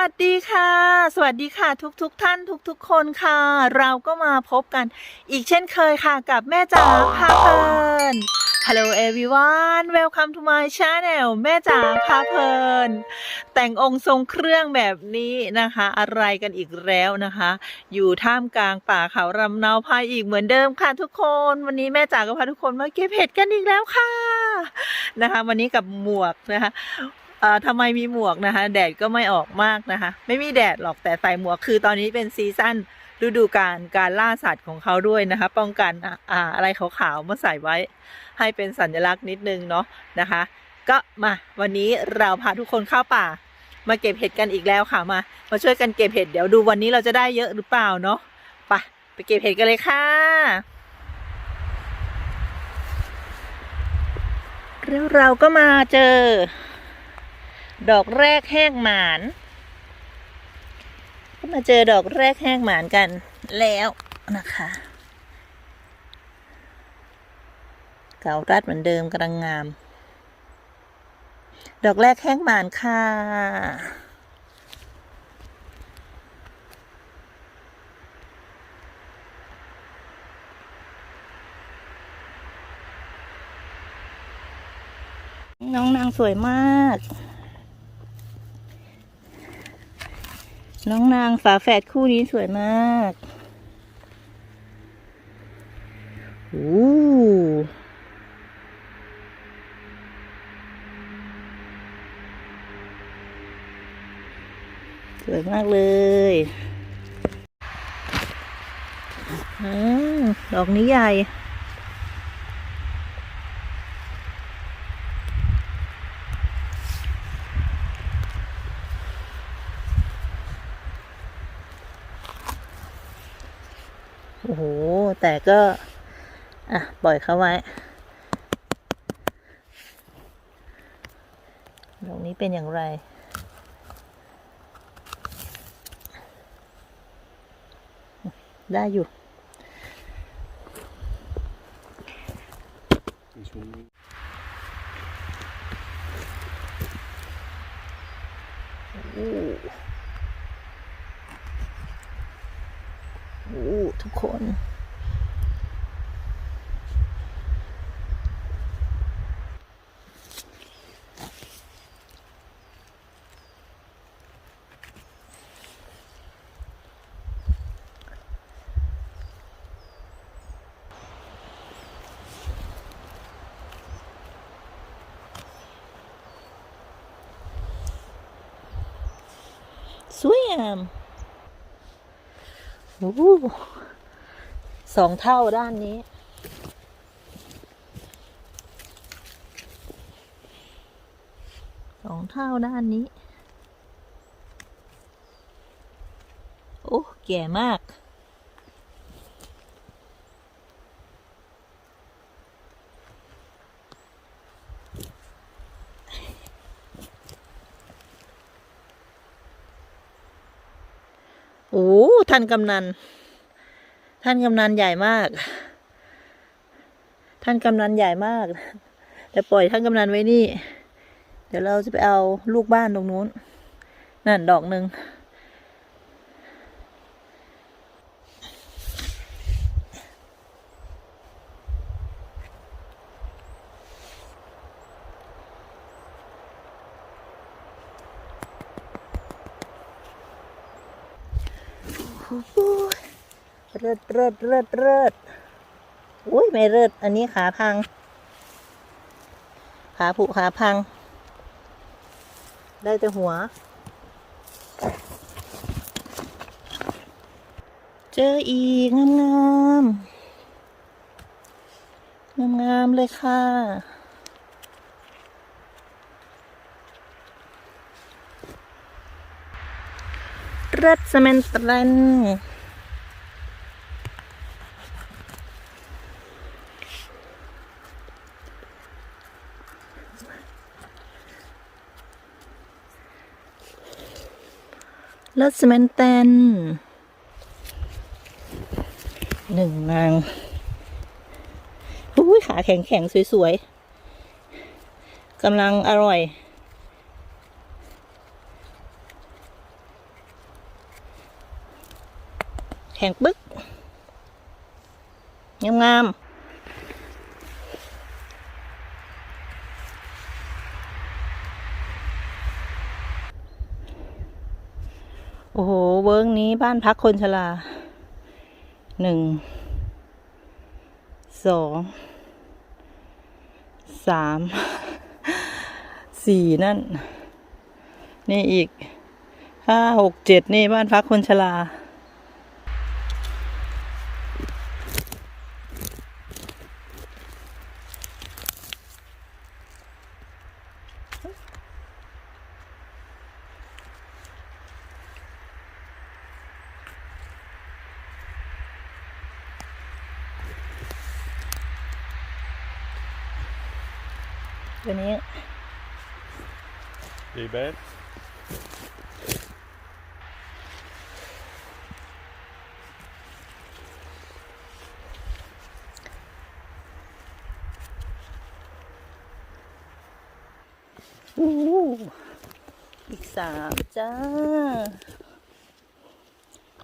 วัสดีค่ะ สวัสดีค่ะทุกทุกๆท่านทุกทุกๆคนค่ะ เราก็มาพบกัน อีกเช่นเคยค่ะกับแม่จ๋าพาเพลิน Hello everyone welcome to my channel แม่จ๋าพาเพลิน แต่งองค์ทรงเครื่องแบบนี้นะคะ อะไรกันอีกแล้วนะคะ อยู่ท่ามกลางป่าเขารำเนาพายอีกเหมือนเดิมค่ะทุกคน วันนี้แม่จ๋าก็พาทุกคนมาเก็บเห็ดกันอีกแล้วค่ะนะคะ วันนี้กับหมวกนะคะ เอ่อทำไมมีหมวกนะคะ แดดก็ไม่ออกมากนะคะ ไม่มีแดดหรอกแต่ใส่หมวกคือตอนนี้เป็นซีซั่นฤดูการการล่าสัตว์ของเขาด้วยนะคะ ป้องกันอะอ่าอะไรขาวๆมาใส่ไว้ ให้เป็นสัญลักษณ์นิดนึงเนาะนะคะ ก็มาวันนี้เราพาทุกคนเข้าป่า มาเก็บเห็ดกันอีกแล้วค่ะมา มาช่วยกันเก็บเห็ดเดี๋ยวดูวันนี้เราจะได้เยอะหรือเปล่าเนาะไปไปเก็บเห็ดกันเลยค่ะแล้วเราก็มาเจอ ดอกแรกแห้งหมานก็มาเจอดอกแรกแห้งหมานกันแล้วนะคะ เก่ารัดเหมือนเดิมกำลังงาม ดอกแรกแห้งหมานค่ะน้องนางสวยมาก น้องนางฝาแฝดคู่นี้สวยมากโอ้สวยมากเลยอืมดอกนี้ใหญ่ โอ้โห แต่ก็ อะ ปล่อยเขาไว้ ตรงนี้เป็นอย่างไร ได้อยู่โอ้โอ้ทุกคน สวยงามสองเท่าด้านนี้ สองเท่าด้านนี้ โอ้ แก่มาก โอ้ท่านกำนัน ท่านกำนันใหญ่มาก ท่านกำนันใหญ่มาก แต่ปล่อยท่านกำนันไว้นี่ เดี๋ยวเราจะไปเอาลูกบ้านตรงนู้น นั่นดอกหนึ่ง เลิศเลิศเลิศเลิศอุ้ยไม่เลิศอันนี้ขาพัง ขาผุขาพัง ได้แต่หัว เจออีกงามงามงามงามเลยค่ะ รัสเมนตรันรัสเมนแตนหนึ่งนางอุ้ยขาแข็งแข็งๆสวยๆกำลังอร่อย แข็งปึ๊กงามๆโอ้โห เวิร์กนี้บ้านพักคนชราหนึ่ง สอง สาม สี่นั่น นี่อีกห้าหกเจ็ดนี่บ้านพักคนชรา ตัวนี้ Die bed. อู้อีกสามจ้า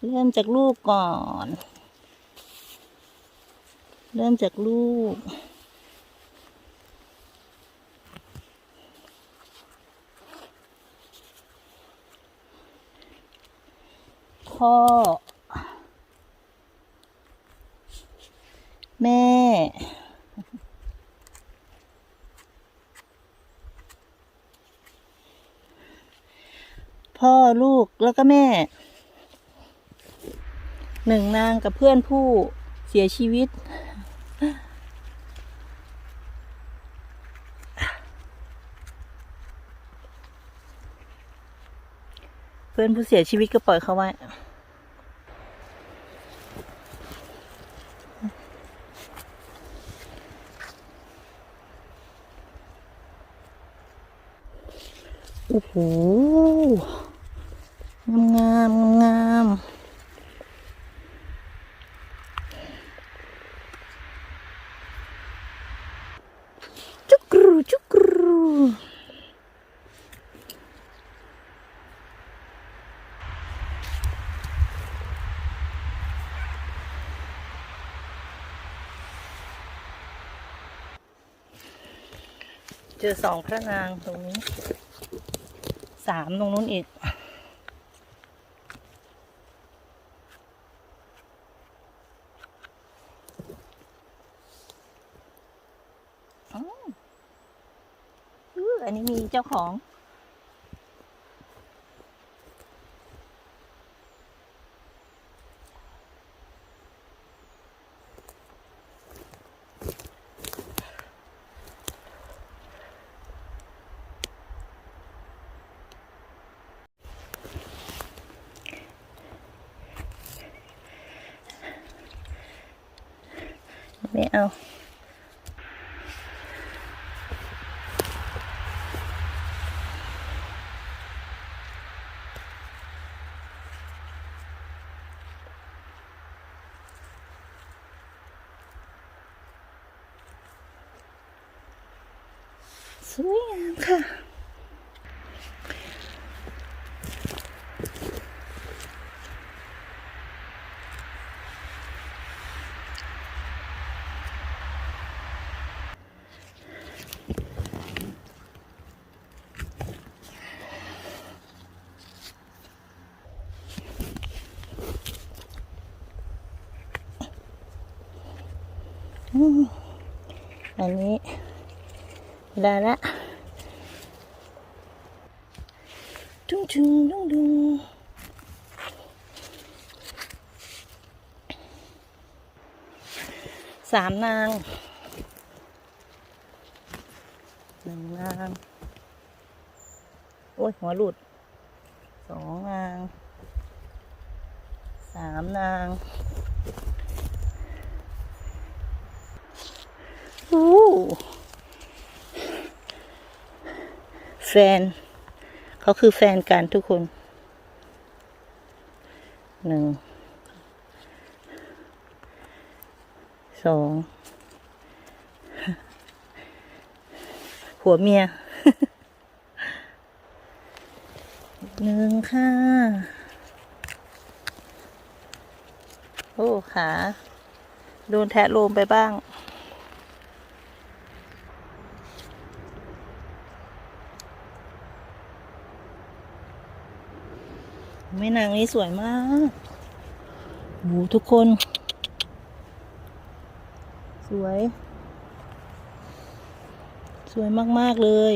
เริ่มจากลูกก่อน เริ่มจากลูก พ่อ แม่ พ่อลูกแล้วก็แม่ หนึ่งนางกับเพื่อนผู้เสียชีวิต เพื่อนผู้เสียชีวิตก็ปล่อยเขาไว้โอ้โหงามงามงามจุกรูจุกรูเจอสองพระนางตรงนี้สามตรงนู้นอีกอ๋ออันนี้มีเจ้าของ ไม่ เอาสวยงามค่ะ อันนี้ได้ละดุงดุงดุงดุงสามนางหนึ่งนาง โอ้ย หัวหลุดสองนางสามนาง อู้ แฟน เขาคือแฟนกันทุกคนหนึ่งสองผัวเมียหนึ่งค่ะ โอ้ขาโดนแทะโลมไปบ้าง แม่นางนี้สวยมากโหทุกคน สวย สวยมาก ๆ เลย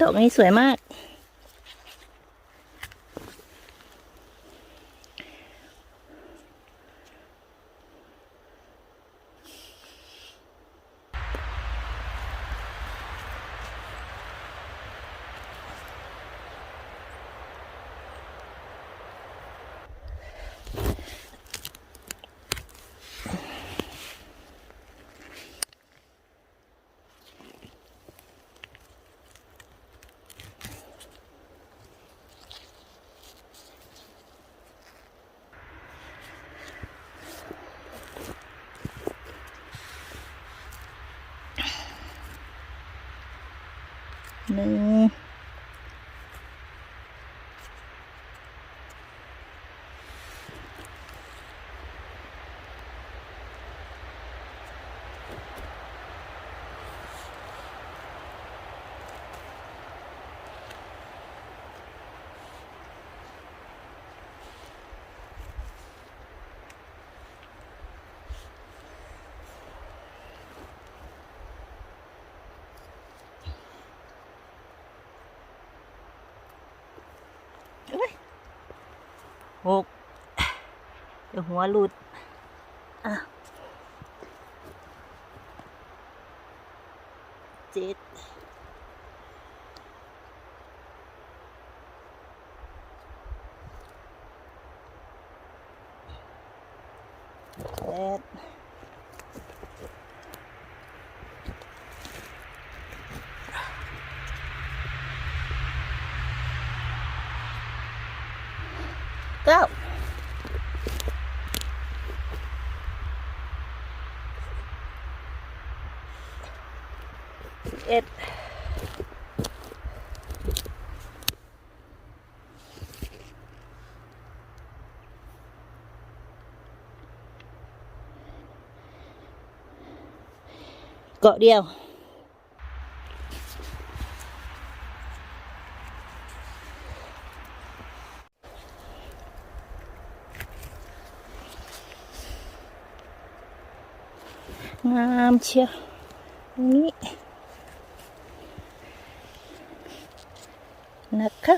ดอกนี้สวยมาก ห หกเดี๋ยวหัวหลุด อะเจ็ดแปด เก้าสิบเอ็ดเกาะเดียว งามเชียวตรงนี้นะคะ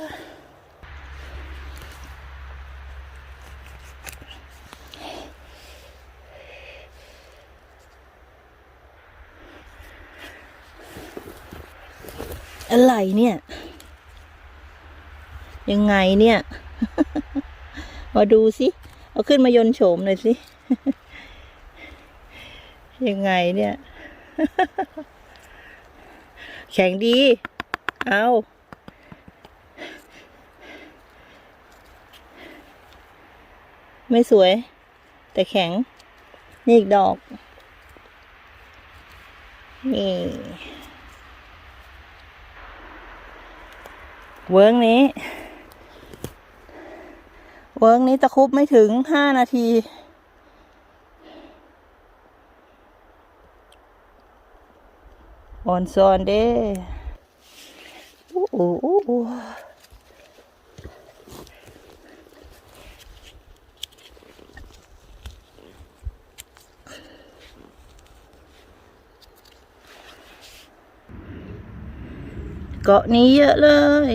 อะไรเนี่ย ยังไงเนี่ย มาดูสิ เอาขึ้นมายนโฉมหน่อยสิ ยังไงเนี่ย แข็งดี เอาไม่สวย แต่แข็ง นี่อีกดอก นี่ เวิร์กนี้ เวิร์กนี้ตะคุบไม่ถึงห้านาที ออนซอนเด้เกาะนี้เยอะเลย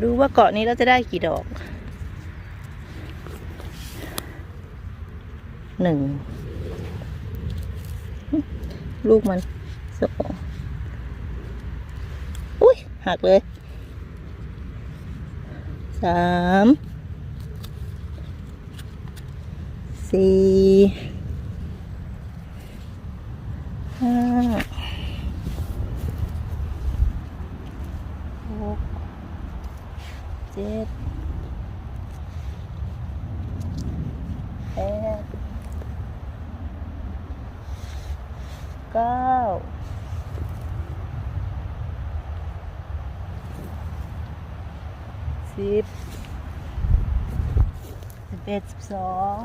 ดูว่าเกาะนี้เราจะได้กี่ดอก หนึ่ง ลูกมันสองอุ้ยหักเลยสามสี่ ห้า หก เเจ็ดแปดเก้า สิบสิบเอ็ดสิบสอง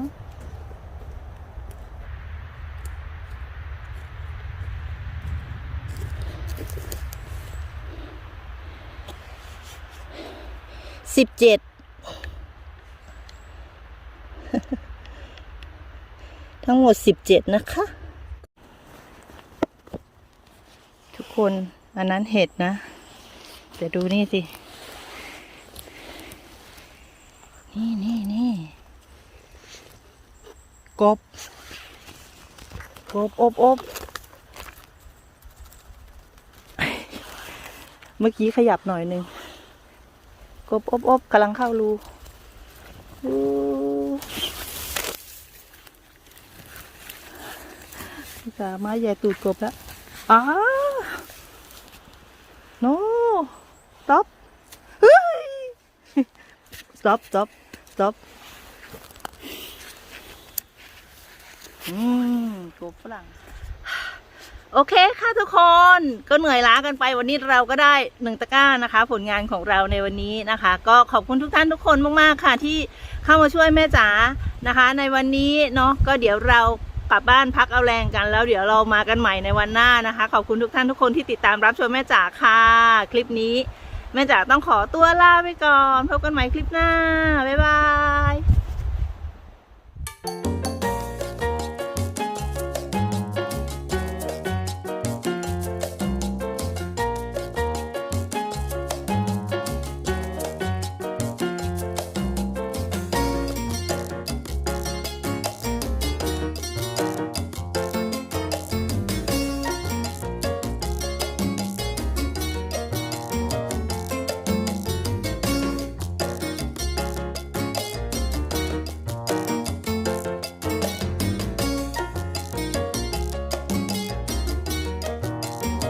สิบเจ็ดทั้งหมดสิบเจ็ดนะคะ ทุกคนอันนั้นเห็ดนะ แต่ดูนี่สิ นี่นี่นี่กบ กบอบอบเมื่อกี้ขยับหน่อยหนึ่งกบอบอบกำลังเข้ารูรูสามารถใหญ่ตูดกบแล้วอ้าโน stop เฮ้ย stop stop stop อืมกบฝรั่ง โอเคค่ะทุกคนก็เหนื่อยล้ากันไปวันนี้เราก็ได้หนึ่งตะกร้านะคะ ผลงานของเราในวันนี้นะคะ ก็ขอบคุณทุกท่านทุกคนมากๆค่ะ ที่เข้ามาช่วยแม่จ๋านะคะ ในวันนี้เนาะก็เดี๋ยวเรากลับบ้านพักเอาแรงกันแล้วเดี๋ยวเรามากันใหม่ในวันหน้านะคะ ขอบคุณทุกท่านทุกคนที่ติดตามรับชมแม่จ๋าค่ะ คลิปนี้ แม่จ๋าต้องขอตัวลาไปก่อน พบกันใหม่คลิปหน้า บ๊ายบาย